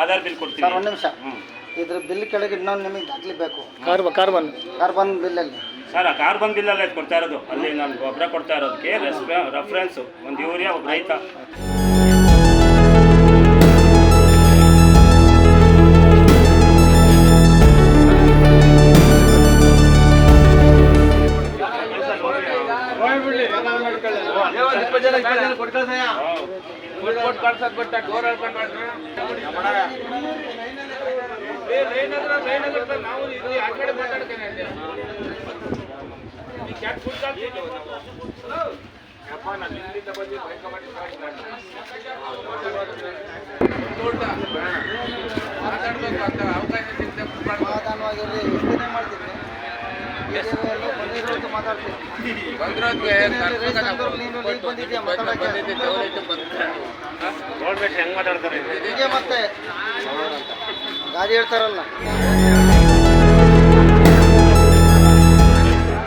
Aadhaar bill ಕೊಡ್ತೀನಿ. Sir ಒಂದು ನಿಮಿಷ. ಇದ್ರ ಬಿಲ್ ಕೆಳಗೆ ಇನ್ನೊಂದು ನಿಮಗೆ ದಾಖಲೆ ಬೇಕು. ಕಾರ್ಬನ್ ಕಾರ್ಬನ್ ಕಾರ್ಬನ್ ಬಿಲ್ಲಲ್ಲಿ. ಸರ್ ಆ ಕಾರ್ಬನ್ ಬಿಲ್ಲಲ್ಲೇ ಕೊಡ್ತಾ ಇರೋದು. ಅಲ್ಲಿ ನಾನು ಗೊಬ್ಬರ ಕೊಡ್ತಾ ಇರೋದಕ್ಕೆ ರೆಫರೆನ್ಸು ಒಂದು ಯೂರಿಯಾ ಒಬ್ಬ ರೈತ. ಸಮಾಧಾನವಾಗಿರ್ರಿ ಎಷ್ಟು ದಿನ ಮಾಡ್ತೀರಿ ಈಗ ಎಲ್ಲೋ ಬಂದಿರೋದು ಮಾತಾಡ್ತೀರಿ ರೇಸ್ ಅಂದ್ರು ನೀನು ಈಗ ಬಂದಿದ್ಯಾ ಮಾತಾಡಕ್ಕೆ ನೋಡ್ಬೇಕು ಹೆಂಗ್ ಮಾತಾಡ್ತಾರೆ ಹೆಂಗ್ ಮತ್ತೆ ಗಾಡಿ ಹೇಳ್ತಾರಲ್ಲ.